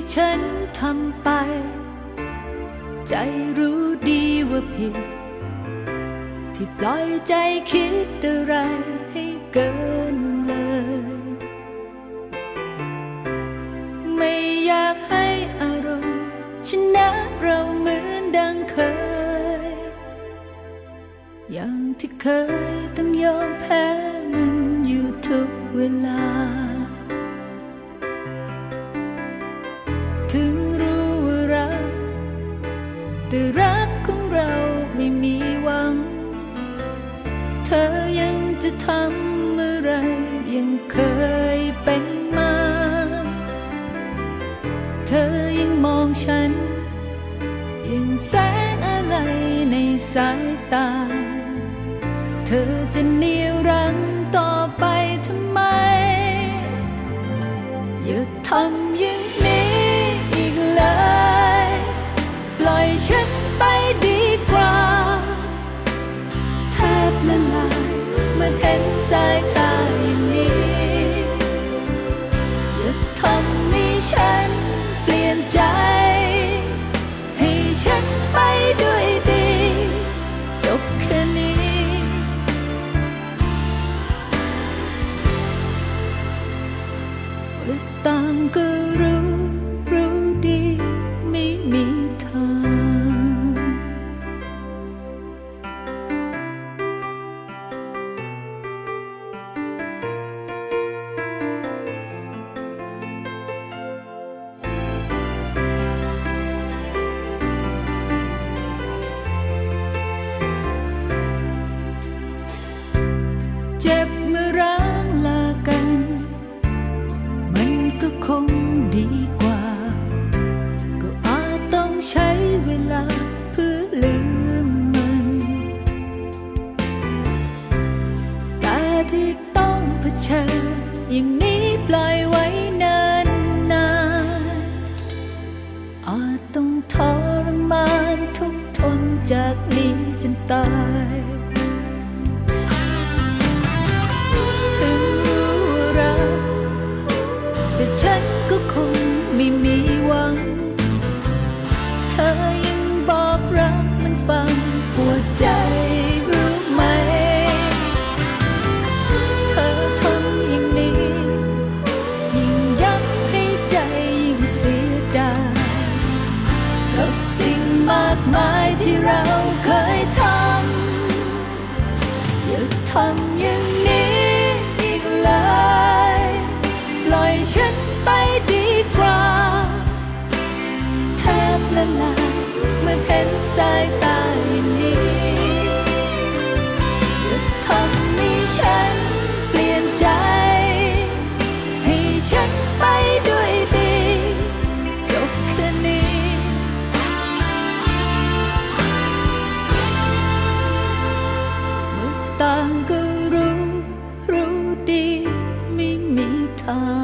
ที่ฉันทำไป ใจรู้ดีว่าผิด ที่ปล่อยใจคิดอะไรให้เกินเลย ไม่อยากให้อารมณ์ชนะเราเหมือนดังเคย อย่างที่เคยต้องยอมแพ้มันอยู่ทุกเวลา แต่รักของเราไม่มีหวัง เธอยังจะทำอะไรยังเคยเป็นมา เธอยังมองฉัน ยังแสงอะไรในสายตา เธอจะเนียรังต่อไปทำไม อย่าทำย่าง สายตาอย่างนี้อย่าทำให้ฉันเปลี่ยนใจ ให้ฉันไปด้วยดี จบแค่นี้ว่าต่างก็ จากนี้จนตายถึงรู้ว่ารักแต่ฉันก็คงไม่มีหวัง เธอยังบอกรักมันฟังปวดใจ สิ่งมากมายที่เราเคยทำอย่าทำอย่างนี้อีกเลยปล่อยฉันไปดีกว่าแทบละลายเมื่อเห็นสายตา ah.